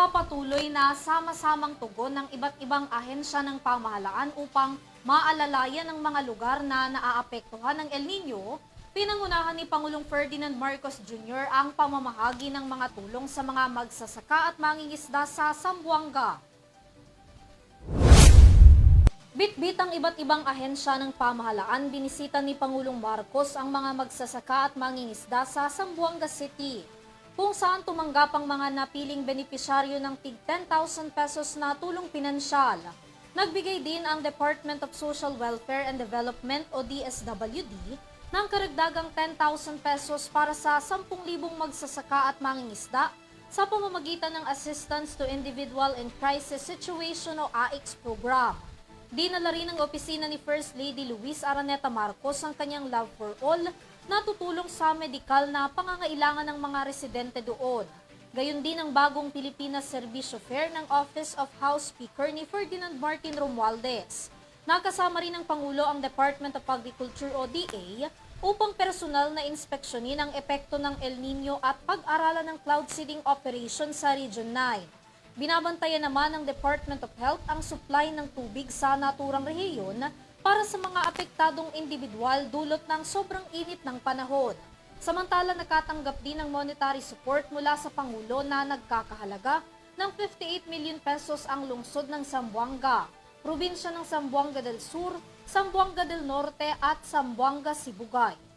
Nagpapatuloy na sama-samang tugon ng iba't ibang ahensya ng pamahalaan upang maalalayan ang mga lugar na naaapektuhan ng El Nino, pinangunahan ni Pangulong Ferdinand Marcos Jr. ang pamamahagi ng mga tulong sa mga magsasaka at mangingisda sa Sambuanga. Bitbit ang iba't ibang ahensya ng pamahalaan, binisita ni Pangulong Marcos ang mga magsasaka at mangingisda sa Sambuanga City, kung saan tumanggap ang mga napiling benepisyaryo ng tig 10,000 pesos na tulong pinansyal. Nagbigay din ang Department of Social Welfare and Development o DSWD ng karagdagang 10,000 pesos para sa 10,000 magsasaka at mangingisda sa pamamagitan ng Assistance to Individual in Crisis Situation o AICS program. Dinala rin ng opisina ni First Lady Luis Araneta Marcos ang kanyang Love for All na tutulong sa medikal na pangangailangan ng mga residente doon. Gayon din ang bagong Pilipinas Servisyo Fair ng Office of House Speaker ni Ferdinand Martin Romualdez. Nakasama rin ng Pangulo ang Department of Agriculture o DA upang personal na inspeksyonin ang epekto ng El Nino at pag-aralan ng cloud seeding operation sa Region 9. Binabantayan naman ng Department of Health ang supply ng tubig sa naturang rehiyon para sa mga apektadong individual dulot ng sobrang init ng panahon. Samantala nakatanggap din ng monetary support mula sa Pangulo na nagkakahalaga ng 58 million pesos ang lungsod ng Zamboanga, probinsya ng Zamboanga del Sur, Zamboanga del Norte at Zamboanga Sibugay.